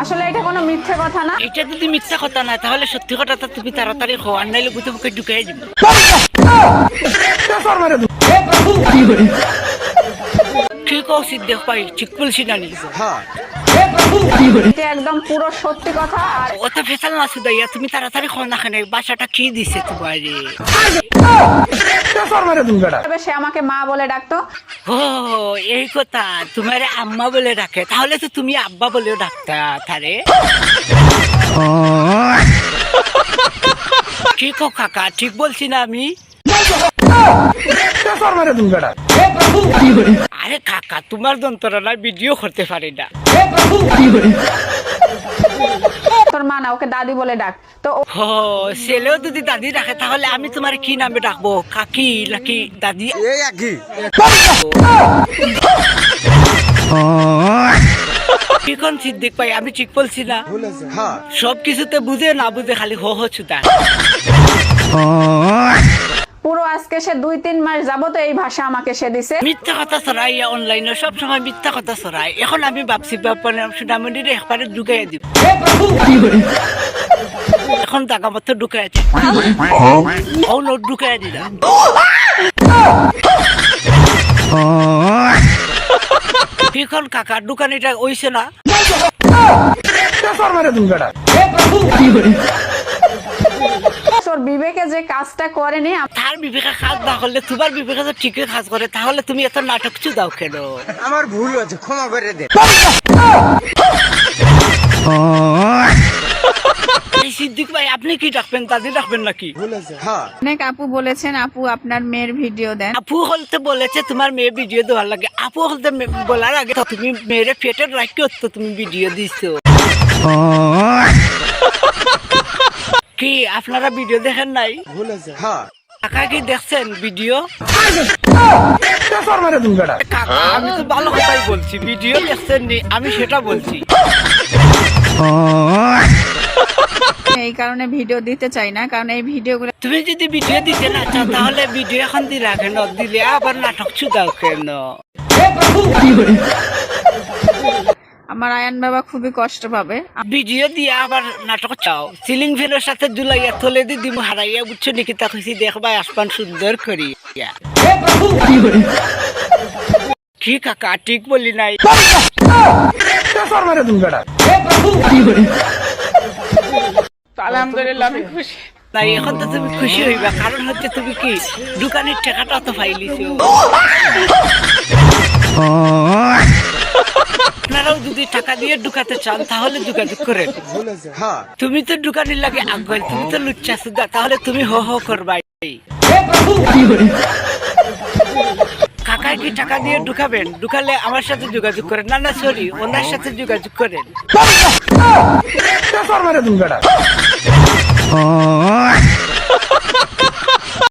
আসলে এটা কোনো মিথ্যে কথা না। এটা যদি মিথ্যে কথা না তাহলে সত্যি কথাটা তুমি তাড়াতাড়ি হওয়ার নাইলে বুঝে মুখে ঢুকে দিবে। দেখ পাই ঠিক বলছি না নি? একদম পুরো সত্যি কথা আর অত ফেসাল না সুদাইয়া তুমি তাড়াতাড়ি খাও না খানে বাসাটা কি দিছে তোমার? তবে সে আমাকে মা বলে ডাকতো। ও এই কথা তোমার আম্মা বলে ডাকে। তাহলে তো তুমি আব্বা বলেও ডাকতা তারে। ঠিক কাকা ঠিক বলছি না আমি? আরে কাকা তোমার যন্ত্রণা ভিডিও করতে পারি না। তোর মা না ওকে দাদি বলে ডাক। তো ও- ছেলেও যদি দাদি ডাকে তাহলে আমি তোমার কি নামে ডাকবো? কাকি নাকি দাদি? এই একই সিদ্দিক ভাই আমি ঠিক বলছি না? হ্যাঁ। সব কিছুতে বুঝে না বুঝে খালি হো হো ছুটা পুরো আজকে সে দুই তিন মাস যাবত এই ভাষা আমাকে সে দিছে। মিথ্যা কথা ছড়াই অনলাইনে সব সময় মিথ্যা কথা ছড়াই এখন আমি ভাবছি ব্যাপারে সুনামন্দিরে একবারে ঢুকাই দিব। এখন জাগা মতো ঢুকাই দিব ও নোট ঢুকাই দিলাম। কিখন কাকা দোকানিটা ওইছে না? তোর বিবেকে যে কাজটা করেনি তার বিবেকে কাজ না করলে তোমার বিবেকে তো ঠিকই কাজ করে তাহলে তুমি এত নাটক চুদাও কেন? আমার ভুল হয়েছে ক্ষমা করে দে। সিদ্দিক ভাই আপনি কি ডাকবেন? দাদি ডাকবেন নাকি? হ্যাঁ। অনেক আপু বলেছেন আপু আপনার মেয়ের ভিডিও দেন। আপু হলতে বলেছে তোমার মেয়ে ভিডিও দেওয়ার লাগে। আপু হলতে মে- বলার আগে তুমি মেয়ের পেটে রাখি তুমি ভিডিও দিছো। কি আপনারা ভিডিও দেখেন নাই? হ্যাঁ। কাকা কি দেখছেন ভিডিও? কাকা আমি তো ভালো কথাই বলছি ভিডিও দেখছেন নি আমি সেটা বলছি। এই কারণে ভিডিও দিতে চাই না কারণ এই ভিডিওগুলো তুমি যদি ভিডিও দিতে না চাও তাহলে ভিডিও এখন দিলা কেন? দিলে আবার নাটক চুদাও কেন? আমার আয়ান বাবা খুবই কষ্ট পাবে। ভিডিও দিয়ে আবার নাটক চাও। সিলিং ফ্যানের সাথে দুলাইয়া তলে দি দিম হারাইয়া বুঝছ নাকি? তা খুশি দেখবা আসমান সুন্দর করি কি কাকা ঠিক বলি নাই। আলহামদুলিল্লাহ আমি খুশি। তাই এখন তো তুমি খুশি হইবা। কারণ হচ্ছে তুমি কি দোকানের টাকাটা তো পাইলিছো। আপনারাও যদি টাকা দিয়ে ঢুকাতে চান তাহলে যোগাযোগ করেন। হ্যাঁ। তুমি তো দোকানের লাগে আগ্রহ তুমি তো লুচ্চা সুদা তাহলে তুমি হো হো করবাই। কাকা কি টাকা দিয়ে ঢুকাবেন? ঢুকালে আমার সাথে যোগাযোগ করেন। না না সরি ওনার সাথে যোগাযোগ করেন।